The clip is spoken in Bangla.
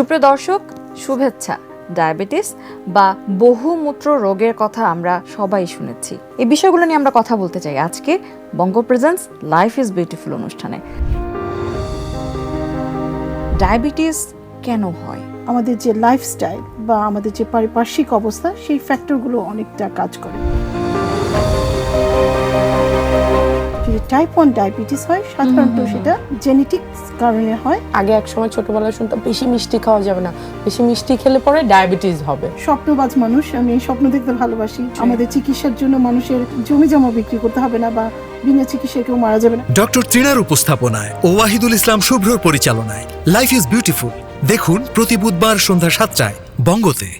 সুপ্রিয় দর্শক, শুভেচ্ছা। ডায়াবেটিস বা বহুমূত্র রোগের কথা আমরা সবাই শুনেছি। এই বিষয়গুলো নিয়ে আমরা কথা বলতে চাই আজকে Banga presents life is beautiful অনুষ্ঠানে। ডায়াবেটিস কেন হয়? আমাদের যে লাইফস্টাইল বা আমাদের যে পারিপার্শ্বিক অবস্থা, সেই ফ্যাক্টরগুলো অনেকটা কাজ করে। যদি টাইপ ওয়ান ডায়াবেটিস হয় সাধারণত সেটা জেনেটিক কারণে হয়। আগে এক সময় ছোটবেলায় শুনতাম বেশি মিষ্টি খাওয়া যাবে না। বেশি মিষ্টি খেলে পরে ডায়াবেটিস হবে। স্বপ্নবাজ মানুষ আমি স্বপ্ন দেখতে ভালোবাসি। আমাদের চিকিৎসার জন্য মানুষের জমি জমা বিক্রি করতে হবে না বা বিনা চিকিৎসায় কেউ মারা যাবে না। ডক্টর তৃণার উপস্থাপনায় ও ওয়াহিদুল ইসলাম শুভ্রর পরিচালনায় লাইফ ইজ বিউটিফুল দেখুন প্রতি বুধবার সন্ধ্যা সাতটায় বঙ্গতে।